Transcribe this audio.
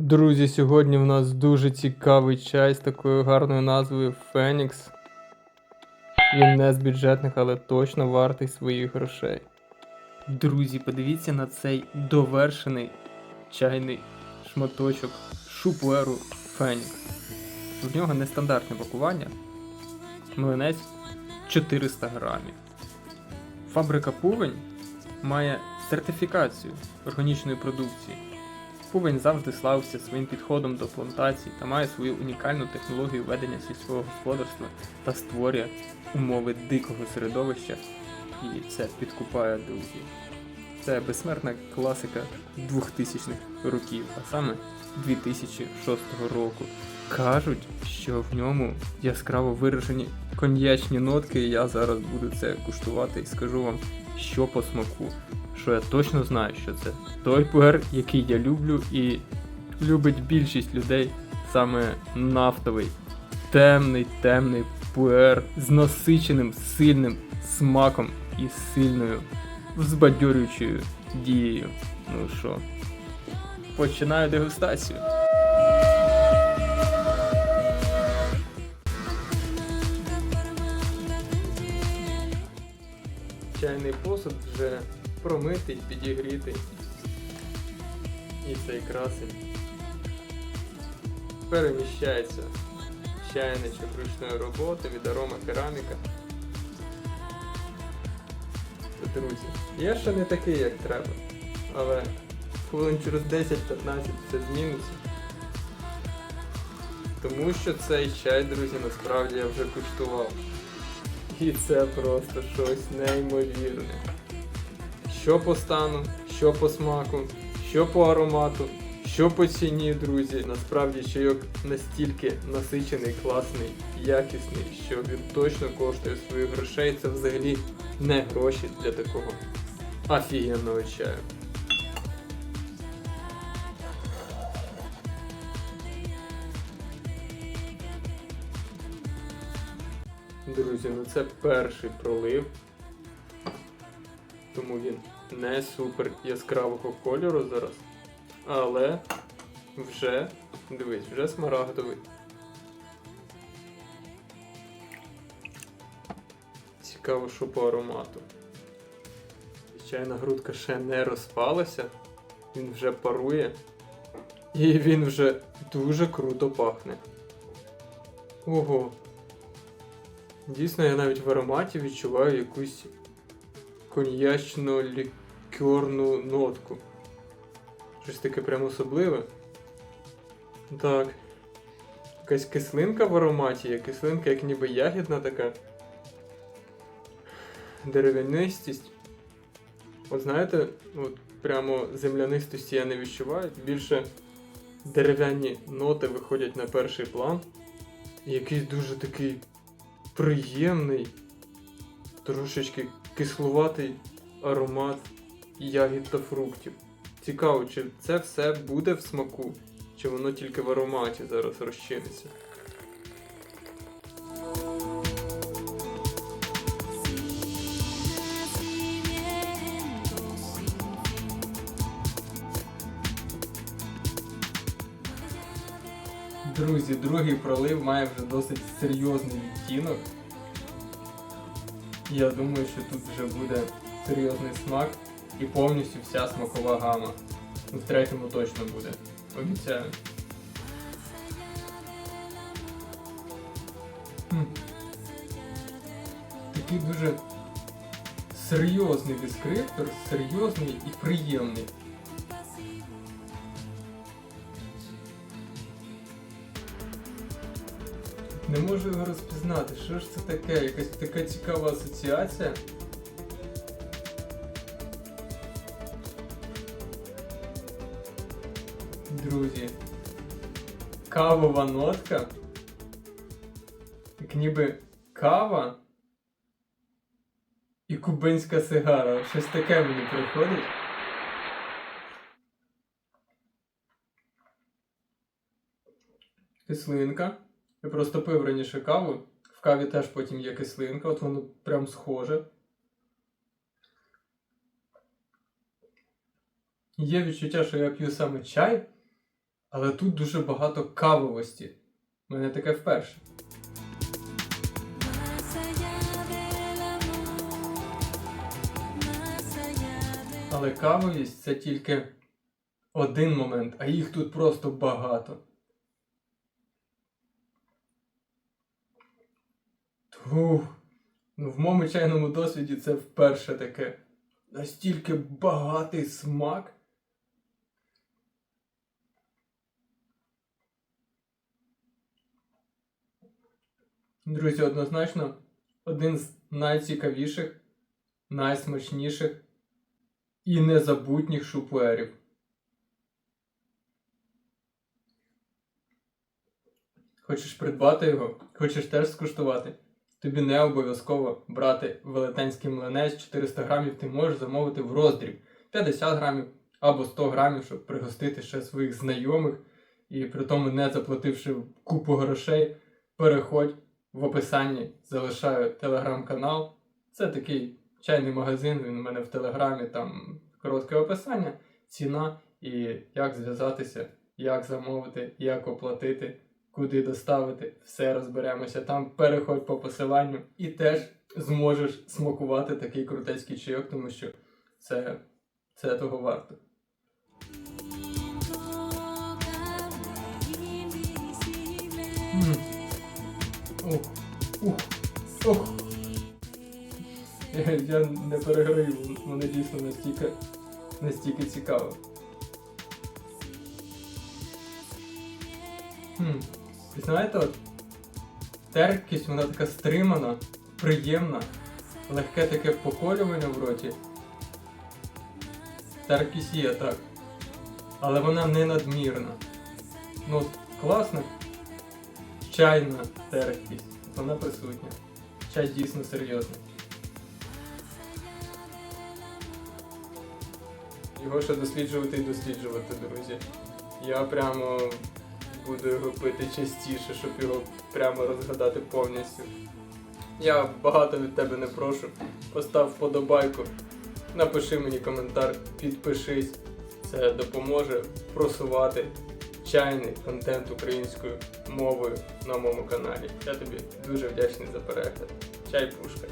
Друзі, сьогодні в нас дуже цікавий чай з такою гарною назвою Фенікс. Він не з бюджетних, але точно вартий своїх грошей. Друзі, подивіться на цей довершений чайний шматочок шупуеру Фенікс. В нього нестандартне пакування. Млинець 400 грамів. Фабрика Пувень має сертифікацію органічної продукції. Пувень завжди славився своїм підходом до плантацій та має свою унікальну технологію ведення сільського господарства та створює умови дикого середовища, і це підкупає друзів. Це безсмертна класика 2000-х років, а саме 2006 року. Кажуть, що в ньому яскраво виражені коньячні нотки, і я зараз буду це куштувати і скажу вам, що по смаку що я точно знаю, що це той пуер, який я люблю, і любить більшість людей саме нафтовий, темний, темний пуер з насиченим сильним смаком і сильною взбадьорюючою дією. Ну що, починаю дегустацію. Чайний посуд вже промитий, підігрітий. І цей красень переміщається в чайничок ручної роботи від арома кераміка. Друзі, я ще не такий, як треба, але хвилин через 10-15 все зміниться. Тому що цей чай, друзі, насправді я вже куштував. І це просто щось неймовірне. Що по стану, що по смаку, що по аромату, що по ціні, друзі. Насправді чайок настільки насичений, класний, якісний, що він точно коштує своїх грошей. Це взагалі не гроші для такого офігенного чаю. Друзі, ну це перший пролив тому він не супер яскравого кольору зараз. Але вже, дивись, вже смарагдовий. Цікаво, що по аромату. Чайна грудка ще не розпалася, він вже парує. І він вже дуже круто пахне. Ого. Дійсно, я навіть в ароматі відчуваю якусь коньячно лікерну нотку. Щось таке прям особливе. Так. Якась кислинка в ароматі, є кислинка, як ніби ягідна така. Дерев'янистість. От знаєте, от прямо землянистості я не відчуваю. Більше дерев'яні ноти виходять на перший план. І якийсь дуже такий приємний, трошечки кислуватий аромат ягід та фруктів. Цікаво, чи це все буде в смаку, чи воно тільки в ароматі зараз розчиниться. Друзі, другий пролив має вже досить серйозний відтінок. Я думаю, що тут вже буде серйозний смак і повністю вся смакова гама. Ну, в третьому точно буде. Обіцяю. Такий дуже серйозний дескриптор, серйозний і приємний. Не можу його розпізнати. Що ж це таке? Якась така цікава асоціація. Друзі. Кавова нотка. Як ніби кава і кубинська сигара. Щось таке мені приходить. Кислинка. Я просто пив раніше каву. В каві теж потім є кислинка, от воно прям схоже. Є відчуття, що я п'ю саме чай, Але тут дуже багато кавовості. У мене таке вперше. Але кавовість це тільки один момент, а їх тут просто багато. Тух. Ну, в моєму чайному досвіді це вперше таке. Настільки багатий смак. Друзі, однозначно, один з найцікавіших, найсмачніших і незабутніх шупуерів. Хочеш придбати його? Хочеш теж скуштувати? Тобі не обов'язково брати велетенський млинець 400 грамів, ти можеш замовити в роздріб. 50 грамів або 100 грамів, щоб пригостити ще своїх знайомих. І при тому не заплативши купу грошей, переходь в описанні, залишаю телеграм-канал. Це такий чайний магазин, він у мене в телеграмі, там коротке описання, ціна і як зв'язатися, як замовити, як оплатити, куди доставити. Все розберемося там. Переходь по посиланню і теж зможеш смакувати такий крутецький чайок, тому що це, це того варто. ух, ух. Я, я не переграю, воно дійсно настільки, настільки цікаво. Хм. Ви знаєте, от терпкість, вона така стримана, приємна, легке таке поколювання в роті. Терпкість є, так. Але вона не надмірна. Ну, класно, чайна терпкість. Вона присутня. Чай дійсно серйозний. Його ще досліджувати і досліджувати, друзі. Я прямо буду його пити частіше, щоб його прямо розгадати повністю. Я багато від тебе не прошу. Постав вподобайку, напиши мені коментар, підпишись. Це допоможе просувати чайний контент українською мовою на моєму каналі. Я тобі дуже вдячний за перегляд. Чай пушка.